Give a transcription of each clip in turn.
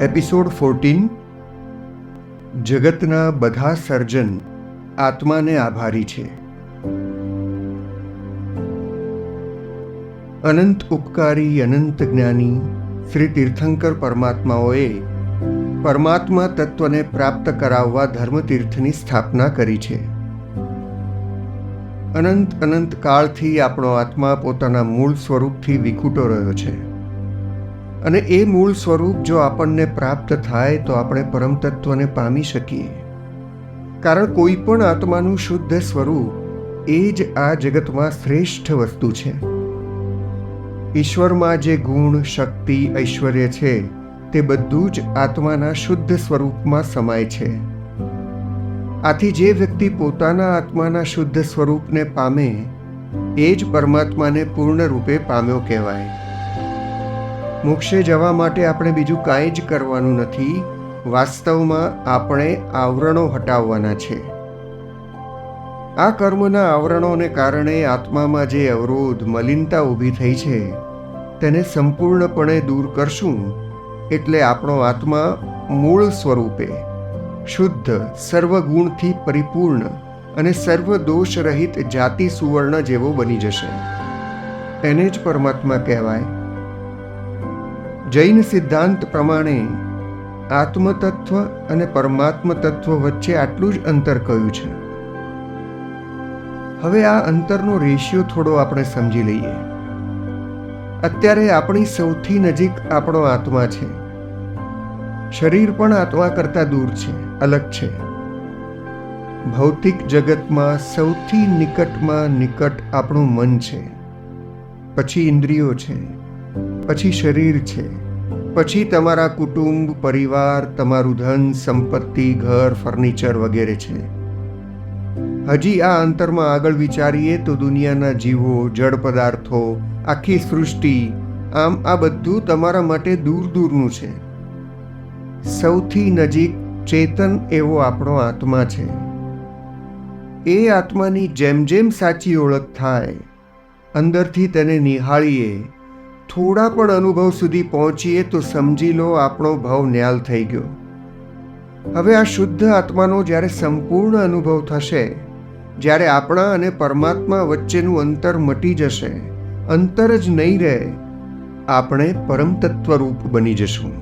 Episode fourteen જગતના બધા સર્જન આત્માને આભારી છે. અનંત ઉપકારી, અનંત જ્ઞાની શ્રી તીર્થંકર પરમાત્માઓએ પરમાત્મા તત્વને પ્રાપ્ત કરાવવા ધર્મતીર્થની સ્થાપના કરી છે. અનંત અનંત કાળથી આપણો આત્મા પોતાના મૂળ સ્વરૂપથી વિખૂટો રહ્યો છે. અને એ મૂળ સ્વરૂપ જો આપણને પ્રાપ્ત થાય તો આપણે પરમ પામી શકીએ. કારણ કોઈ પણ આત્માનું શુદ્ધ સ્વરૂપ એ જ આ જગતમાં શ્રેષ્ઠ વસ્તુ છે. ઈશ્વરમાં જે ગુણ, શક્તિ, ઐશ્વર્ય છે, તે બધું જ આત્માના શુદ્ધ સ્વરૂપમાં સમાય છે. આથી જે વ્યક્તિ પોતાના આત્માના શુદ્ધ સ્વરૂપને પામે, એ જ પરમાત્માને પૂર્ણ રૂપે પામ્યો કહેવાય. મોક્ષે જવા માટે આપણે બીજું કાંઈ જ કરવાનું નથી. વાસ્તવમાં આપણે આવરણો હટાવવાના છે. આ કર્મના આવરણોને કારણે આત્મામાં જે અવરોધ, મલિનતા ઊભી થઈ છે, તેને સંપૂર્ણપણે દૂર કરશું. એટલે આપણો આત્મા મૂળ સ્વરૂપે, શુદ્ધ, સર્વગુણથી પરિપૂર્ણ અને સર્વ દોષ રહિત જાતિ સુવર્ણ જેવો બની જશે. એને જ પરમાત્મા કહેવાય. જૈન સિદ્ધાંત પ્રમાણે આત્મતત્વ અને પરમાત્મ તત્વ વચ્ચે આટલું જ અંતર કયું છે? હવે આ અંતરનો રેશિયો થોડો આપણે સમજી લઈએ. અત્યારે આપણી સૌથી નજીક આપણો આત્મા છે. શરીર પણ આત્મા કરતાં દૂર છે, અલગ છે. ભૌતિક જગતમાં સૌથી નિકટમાં નિકટ આપણું મન છે. પછી ઇન્દ્રિયો છે. પછી શરીર છે. પછી તમારા કુટુંબ, પરિવાર, તમારું ધન, સંપત્તિ, ઘર, ફર્નિચર વગેરે છે. હજી આ અંતરમાં આગળ વિચારીએ તો દુનિયાના જીવો, જળ પદાર્થો, આખી સૃષ્ટિ, આમ આ બધું તમારા માટે દૂર દૂરનું છે. સૌથી નજીક ચેતન એવો આપણો આત્મા છે. એ આત્માની જેમ જેમ સાચી ઓળખ થાય, અંદરથી તેને નિહાળીએ થોડા પણ અનુભવ સુધી પહોંચીએ તો સમજી લો આપણો ભાવ ન્યાલ થઈ ગયો. હવે આ શુદ્ધ આત્માનો જ્યારે સંપૂર્ણ અનુભવ થશે, જ્યારે આપણા અને પરમાત્મા વચ્ચેનું અંતર મટી જશે, અંતર જ નહીં રહે, આપણે પરમતત્વ રૂપ બની જશું.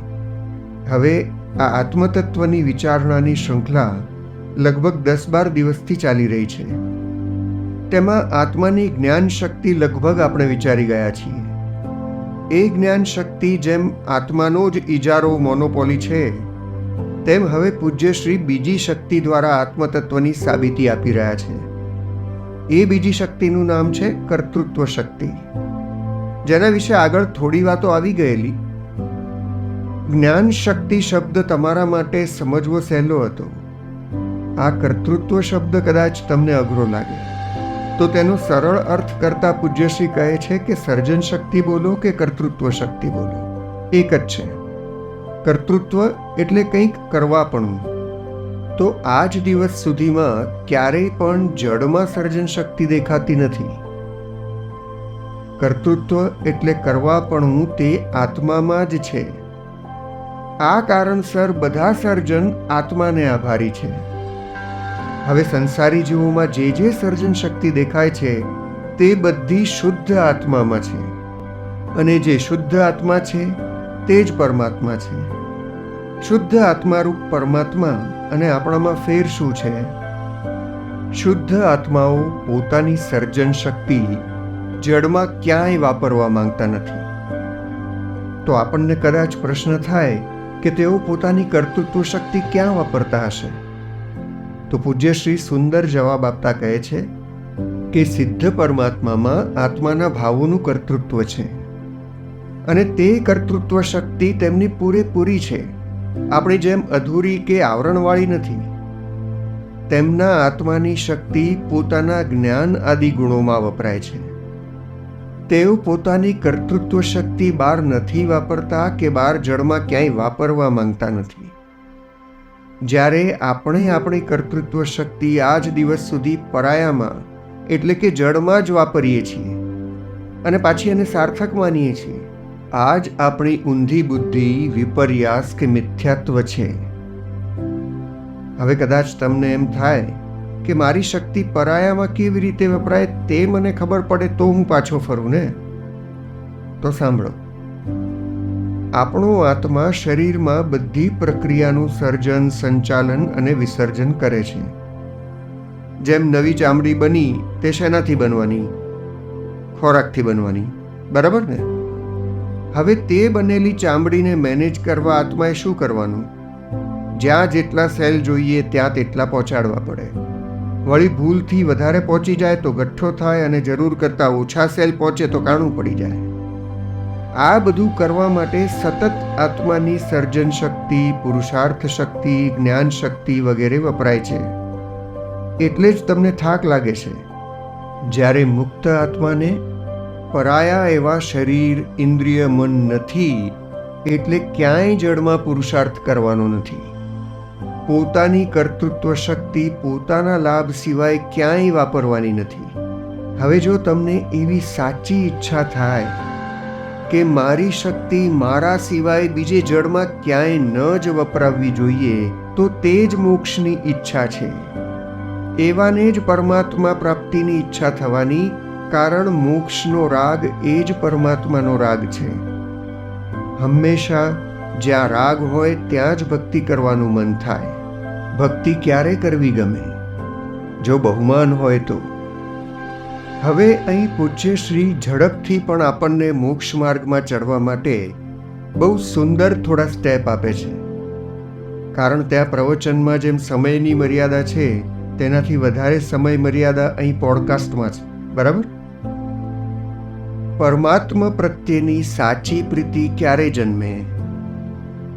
હવે આ આત્મતત્વની વિચારણાની શૃંખલા લગભગ દસ બાર દિવસથી ચાલી રહી છે. તેમાં આત્માની જ્ઞાન શક્તિ લગભગ આપણે વિચારી ગયા છીએ. એ જ્ઞાન શક્તિ જેમ આત્માનો જ ઇજારો મોનોપોલી છે, તેમ હવે પૂજ્યશ્રી બીજી શક્તિ દ્વારા આત્મતત્વની સાબિતી આપી રહ્યા છે. એ બીજી શક્તિનું નામ છે કર્તૃત્વ શક્તિ. જેના વિશે આગળ થોડી વાતો આવી ગયેલી. જ્ઞાન શક્તિ શબ્દ તમારા માટે સમજવો સહેલો હતો. આ કર્તૃત્વ શબ્દ કદાચ તમને અઘરો લાગે. તો તેનો સરળ અર્થ કરતા પૂજ્યશ્રી કહે છે કે સર્જન શક્તિ બોલો કે કર્તૃત્વ શક્તિ બોલો? એક જ છે. કર્તૃત્વ એટલે કંઈક કરવાપણું. તો આ જ દિવસ સુધીમાં ક્યારેય પણ જડમાં સર્જન શક્તિ દેખાતી નથી. કર્તૃત્વ એટલે કરવાપણું તે આત્મામાં જ છે. આ કારણસર બધા સર્જન આત્માને આભારી છે. હવે સંસારી જીવોમાં જે જે સર્જન શક્તિ દેખાય છે, તે બધી શુદ્ધ આત્મામાં છે. અને જે શુદ્ધ આત્મા છે, તે જ પરમાત્મા છે. શુદ્ધ આત્મારૂપ પરમાત્મા અને આપણામાં ફેર શું છે? શુદ્ધ આત્માઓ પોતાની સર્જન શક્તિ જડમાં ક્યાંય વાપરવા માંગતા નથી. તો આપણને કદાચ પ્રશ્ન થાય કે તેઓ પોતાની કર્તૃત્વ શક્તિ ક્યાં વાપરતા હશે? તો પૂજ્યશ્રી સુંદર જવાબ આપતા કહે છે કે સિદ્ધ પરમાત્મામાં આત્માના ભાવોનું કર્તૃત્વ છે. અને તે કર્તૃત્વ શક્તિ તેમની પૂરેપૂરી છે. આપણી જેમ અધૂરી કે આવરણવાળી નથી, તેમના આત્માની શક્તિ પોતાના જ્ઞાન આદિ ગુણોમાં વપરાય છે. તેઓ પોતાની કર્તૃત્વ શક્તિ બહાર નથી વાપરતા કે બહાર જળમાં ક્યાંય વાપરવા માંગતા નથી. જ્યારે આપણે આપણી કર્તૃત્વ શક્તિ આ જ દિવસ સુધી પરાયામાં, એટલે કે જળમાં જ વાપરીએ છીએ અને પાછી એને સાર્થક માનીએ છીએ, આજ આપણી ઊંધી બુદ્ધિ વિપર્યાસ કે મિથ્યાત્વ છે. હવે કદાચ તમને એમ થાય કે મારી શક્તિ પરાયામાં કેવી રીતે વપરાય તે મને ખબર પડે તો હું પાછો ફરું ને? તો સાંભળો. આપણો આત્મા શરીરમાં બધી પ્રક્રિયાનું સર્જન, સંચાલન અને વિસર્જન કરે છે. જેમ નવી ચામડી બની, તે શેનાથી બનવાની? ખોરાકથી બનવાની. બરાબર ને? હવે તે બનેલી ચામડીને મેનેજ કરવા આત્માએ શું કરવાનું? જ્યાં જેટલા સેલ જોઈએ, ત્યાં તેટલા પહોંચાડવા પડે. વળી ભૂલથી વધારે પહોંચી જાય તો ગઠ્ઠો થાય અને જરૂર કરતાં ઓછા સેલ પહોંચે તો કાણું પડી જાય. આ બધું કરવા માટે સતત આત્માની સર્જન શક્તિ, પુરુષાર્થ શક્તિ, જ્ઞાન શક્તિ વગેરે વપરાય છે. એટલે જ તમને થાક લાગે છે. જ્યારે મુક્ત આત્માને પરાયા એવા શરીર, ઇન્દ્રિય, મન નથી, એટલે ક્યાંય જડમાં પુરુષાર્થ કરવાનો નથી. પોતાની કર્તૃત્વ શક્તિ, પોતાના લાભ સિવાય ક્યાંય વાપરવાની નથી. હવે જો તમને એવી સાચી ઈચ્છા થાય કે મારી શક્તિ મારા સિવાય બીજે જળમાં ક્યાંય ન જ વપરાવવી જોઈએ, તો તે જ મોક્ષની ઈચ્છા છે. એવાને જ પરમાત્મા પ્રાપ્તિની ઈચ્છા થવાની, કારણ મોક્ષનો રાગ એ જ પરમાત્માનો રાગ છે. હંમેશા જ્યાં રાગ હોય ત્યાં જ ભક્તિ કરવાનું મન થાય. ભક્તિ ક્યારે કરવી ગમે? જો બહુમાન હોય તો. હવે અહીં પૂજ્ય શ્રી ઝડપથી પણ આપણને મોક્ષ માર્ગમાં ચડવા માટે બહુ સુંદર થોડા સ્ટેપ આપે છે. કારણ ત્યાં પ્રવચનમાં જેમ સમયની મર્યાદા છે, તેનાથી વધારે સમય મર્યાદા અહીં પોડકાસ્ટમાં છે. બરાબર? પરમાત્મા પ્રત્યેની સાચી પ્રીતિ ક્યારે જન્મે?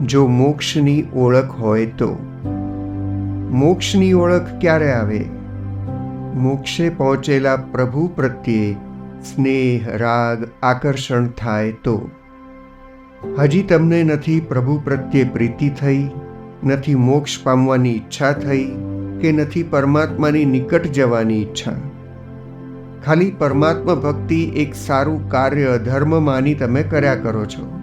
જો મોક્ષની ઓળખ હોય તો. મોક્ષની ઓળખ ક્યારે આવે? મોક્ષે પહોંચેલા પ્રભુ પ્રત્યે સ્નેહ, રાગ, આકર્ષણ થાય તો. હજી તમને નથી પ્રભુ પ્રત્યે પ્રીતિ થઈ, નથી મોક્ષ પામવાની ઈચ્છા થઈ કે નથી પરમાત્માની નિકટ જવાની ઈચ્છા. ખાલી પરમાત્મા ભક્તિ એક સારું કાર્ય, ધર્મ માની તમે કર્યા કરો છો.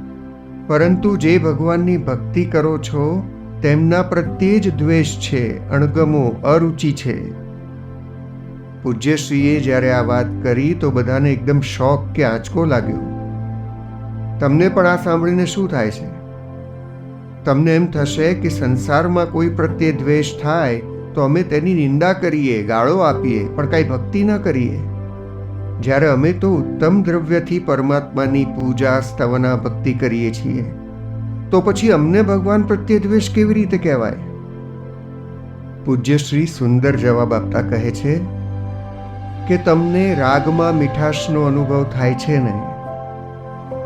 પરંતુ જે ભગવાનની ભક્તિ કરો છો, તેમના પ્રત્યે જ દ્વેષ છે, અણગમો, અરુચિ છે. પૂજ્યશ્રીએ જ્યારે આ વાત કરી તો બધાને એકદમ શોખ કે આંચકો લાગ્યો. તમને પણ આ સાંભળીને શું થાય છે? તમને એમ થશે કે સંસારમાં કોઈ પ્રત્યે દ્વેષ થાય તો અમે તેની નિંદા કરીએ, ગાળો આપીએ, પણ કાંઈ ભક્તિ ન કરીએ. જ્યારે અમે તો ઉત્તમ દ્રવ્યથી પરમાત્માની પૂજા, સ્તવના, ભક્તિ કરીએ છીએ, તો પછી અમને ભગવાન પ્રત્યે દ્વેષ કેવી રીતે કહેવાય? પૂજ્યશ્રી સુંદર જવાબ આપતા કહે છે કે તમને રાગમાં મીઠાશનો અનુભવ થાય છે ને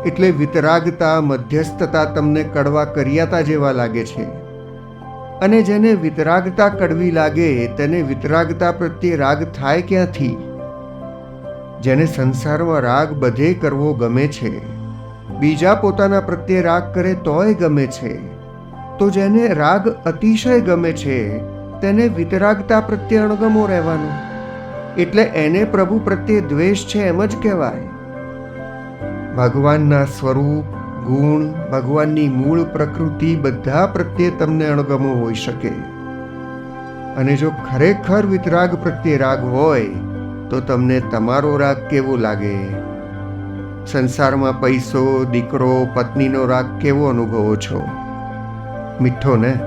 એટલે વિતરાગતા, મધ્યસ્થતા તમને કડવા કર્યાતા જેવા લાગે છે. અને જેને વિતરાગતા કડવી લાગે, તેને વિતરાગતા પ્રત્યે રાગ થાય ક્યાંથી? જેને સંસારમાં રાગ બધે કરવો ગમે છે, બીજા પોતાના પ્રત્યે રાગ કરે તોય ગમે છે. તો જેને રાગ અતિશય ગમે છે, તેને વિતરાગતા પ્રત્યે અણગમો રહેવાનો. એટલે એને પ્રભુ પ્રત્યે દ્વેષ છે એમ જ કહેવાય. ભગવાનના સ્વરૂપ, ગુણ, ભગવાનની મૂળ પ્રકૃતિ બધા પ્રત્યે તમને અણગમો હોઈ શકે. અને જો ખરેખર વિતરાગ પ્રત્યે રાગ હોય, તો તમને તમારો રાગ કેવો લાગે? સંસારમાં પૈસો, દીકરો, પત્નીનો રાગ કેવો અનુભવો છો? મીઠો ને?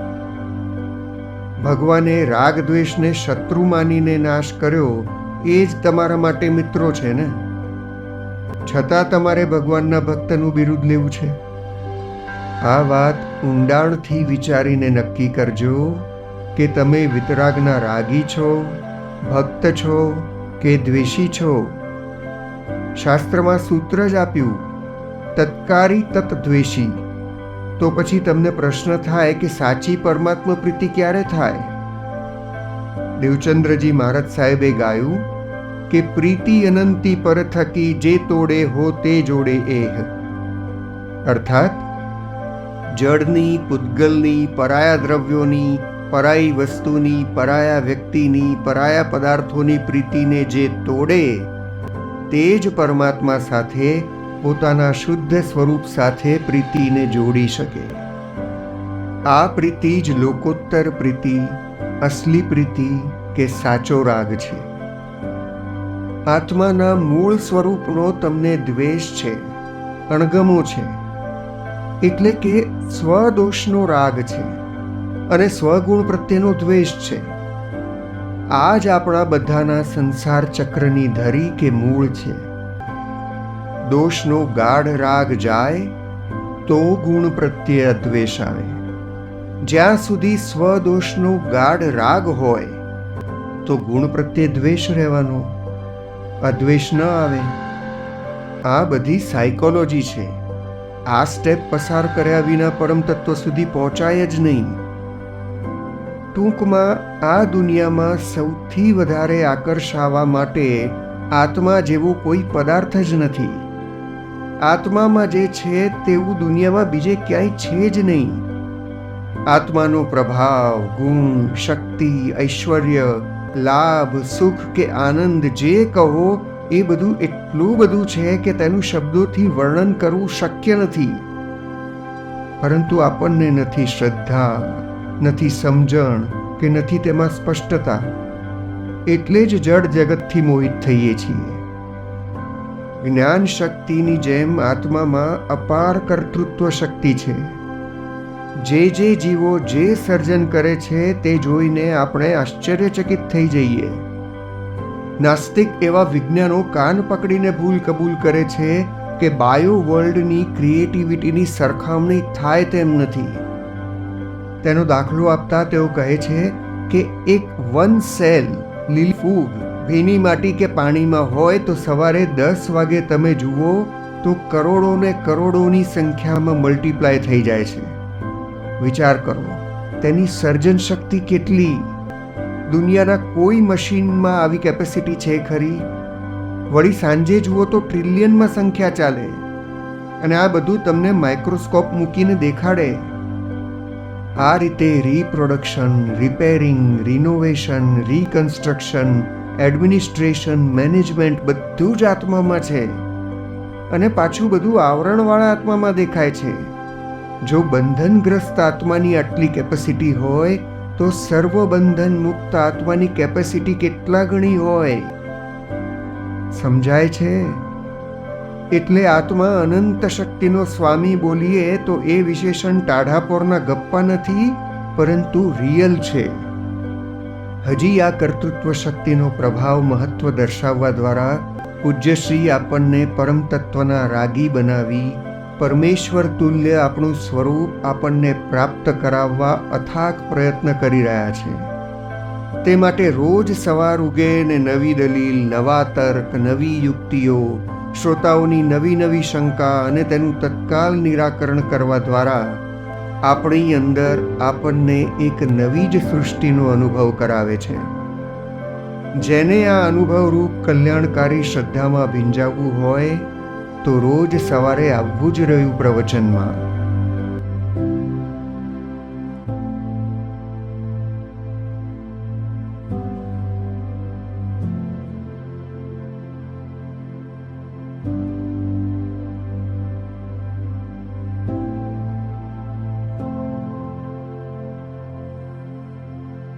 ભગવાને રાગ દ્વેષને શત્રુ માનીને નાશ કર્યો એ જ તમારા માટે મિત્રો છે ને? છતાં તમારે ભગવાનના ભક્તનું બિરુદ લેવું છે. આ વાત ઊંડાણથી વિચારીને નક્કી કરજો કે તમે વિતરાગના રાગી છો, ભક્ત છો કે દ્વેષી છો. શાસ્ત્રમાં સૂત્ર જ આપ્યું, તત્કારી તત દ્વેષી. તો પછી તમને પ્રશ્ન થાય કે સાચી પરમાત્મા પ્રીતિ ક્યારે થાય? દેવચંદ્રજી મહારાજ સાહેબે ગાયું કે પ્રીતિ અનંતી પર થકી જે તોડે હો તે જોડે એહ. અર્થાત, જળની, પૂતગલની, પરાયા દ્રવ્યોની, પરાઈ વસ્તુની, પરાયા વ્યક્તિની, પરાયા પદાર્થોની પ્રીતિને જે તોડે, તે જ પરમાત્મા સાથે, પોતાના શુદ્ધ સ્વરૂપ સાથે પ્રીતિને જોડી શકે. આ પ્રીતિ જ લોકોત્તર પ્રીતિ, અસલી પ્રીતિ કે સાચો રાગ છે. આત્માના મૂળ સ્વરૂપનો તમને દ્વેષ છે, અણગમો છે, એટલે કે સ્વદોષનો રાગ છે અને સ્વગુણ પ્રત્યેનો દ્વેષ છે. આ જ આપણા બધાના સંસાર ચક્રની ધરી કે મૂળ છે. દોષનો ગાઢ રાગ જાય, તો ગુણ પ્રત્યે અદ્વેષ આવે. જ્યાં સુધી સ્વદોષનો ગાઢ રાગ હોય, તો ગુણ પ્રત્યે દ્વેષ રહેવાનો. અદ્વેષ ન આવે. આ બધી સાયકોલોજી છે. આ સ્ટેપ પસાર કર્યા વિના પરમ તત્વ સુધી પહોંચાય જ નહીં. ટૂંકમાં, આ દુનિયામાં સૌથી વધારે આકર્ષાવા માટે આત્મા જેવો કોઈ પદાર્થ જ નથી. આત્મામાં જે છે તેવું દુનિયામાં બીજે ક્યાંય છે જ નહીં. આત્માનો પ્રભાવ, ગુણ, શક્તિ, ઐશ્વર્ય લાભ, સુખ કે આનંદ જે કહો, એ બધું એટલું બધું છે કે તેનું શબ્દોથી વર્ણન કરવું શક્ય નથી. પરંતુ આપણને નથી શ્રદ્ધા, નથી સમજણ કે નથી તેમાં સ્પષ્ટતા. એટલે જ જડ જગતથી મોહિત થઈએ છીએ. જ્ઞાન શક્તિની જેમ આત્મામાં અપાર કર્તૃત્વ શક્તિ છે. જે જે જીવો જે સર્જન કરે છે તે જોઈને આપણે આશ્ચર્યચકિત થઈ જઈએ. નાસ્તિક એવા વિજ્ઞાનો કાન પકડીને ભૂલ કબૂલ કરે છે કે બાયો વર્લ્ડની ક્રિએટિવિટીની સરખામણી થાય તેમ નથી. તેનો દાખલો આપતા તેઓ કહે છે કે એક વન સેલ, લીલ ફૂગ, ભીની માટી કે પાણીમાં હોય તો સવારે દસ વાગે તમે જુઓ તો કરોડો ને કરોડોની સંખ્યામાં મલ્ટીપ્લાય થઈ જાય છે. વિચાર કરવો. તેની સર્જન શક્તિ કેટલી? દુનિયાના કોઈ મશીનમાં આવી કેપેસિટી છે ખરી? વળી સાંજે જુઓ તો ટ્રિલિયનમાં સંખ્યા ચાલે. અને આ બધું તમને માઇક્રોસ્કોપ મૂકીને દેખાડે. આ રીતે reproduction repairing renovation reconstruction administration management બધું જ આત્મામાં છે. અને પાછું બધું આવરણવાળા આત્મામાં દેખાય છે. જો બંધનગ્રસ્ત આત્માની આટલી કેપેસિટી હોય, તો સર્વ બંધન મુક્ત આત્માની કેપેસિટી કેટલા ગણી હોય? સમજાય છે? એટલે આત્મા અનંત શક્તિનો સ્વામી બોલીએ તો એ વિશેષણ ટાઢાપોરના ગપ્પા નથી, પરંતુ રિયલ છે. હજી આ કર્તૃત્વ શક્તિનો પ્રભાવ મહત્વ દર્શાવવા દ્વારા પૂજ્યશ્રી આપણને પરમતત્વના રાગી બનાવી પરમેશ્વર તુલ્ય આપણું સ્વરૂપ આપણને પ્રાપ્ત કરાવવા અથાગ પ્રયત્ન કરી રહ્યા છે. તે માટે રોજ સવાર ઉગે ને નવી દલીલ, નવા તર્ક, નવી યુક્તિઓ, શ્રોતાઓની નવી નવી શંકા અને તેનું તત્કાલ નિરાકરણ કરવા દ્વારા આપણી અંદર આપણને એક નવી જ સૃષ્ટિનો અનુભવ કરાવે છે. જેને આ અનુભવરૂપ કલ્યાણકારી શ્રદ્ધામાં ભીંજાવવું હોય તો રોજ સવારે આવવું જ રહ્યું પ્રવચનમાં.